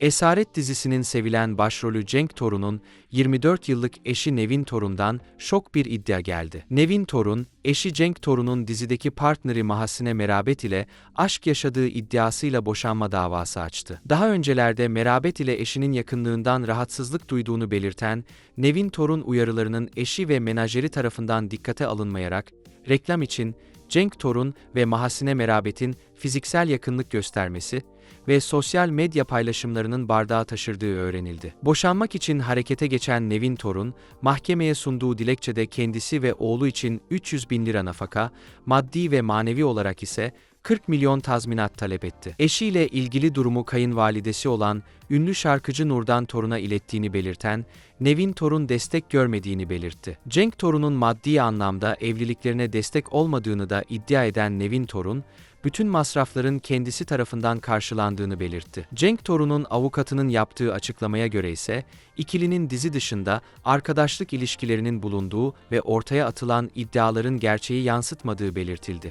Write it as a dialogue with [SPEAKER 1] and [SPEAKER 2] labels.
[SPEAKER 1] Esaret dizisinin sevilen başrolü Cenk Torun'un 24 yıllık eşi Nevin Torun'dan şok bir iddia geldi. Nevin Torun, eşi Cenk Torun'un dizideki partneri Mahasine Merabet ile aşk yaşadığı iddiasıyla boşanma davası açtı. Daha öncelerde Merabet ile eşinin yakınlığından rahatsızlık duyduğunu belirten Nevin Torun uyarılarının eşi ve menajeri tarafından dikkate alınmayarak reklam için Cenk Torun ve Mahasine Merabet'in fiziksel yakınlık göstermesi ve sosyal medya paylaşımlarının bardağı taşırdığı öğrenildi. Boşanmak için harekete geçen Nevin Torun, mahkemeye sunduğu dilekçede kendisi ve oğlu için 300 bin lira nafaka, maddi ve manevi olarak ise 40 milyon tazminat talep etti. Eşiyle ilgili durumu kayınvalidesi olan ünlü şarkıcı Nurdan Torun'a ilettiğini belirten, Nevin Torun destek görmediğini belirtti. Cenk Torun'un maddi anlamda evliliklerine destek olmadığını da iddia eden Nevin Torun, bütün masrafların kendisi tarafından karşılandığını belirtti. Cenk Torun'un avukatının yaptığı açıklamaya göre ise, ikilinin dizi dışında arkadaşlık ilişkilerinin bulunduğu ve ortaya atılan iddiaların gerçeği yansıtmadığı belirtildi.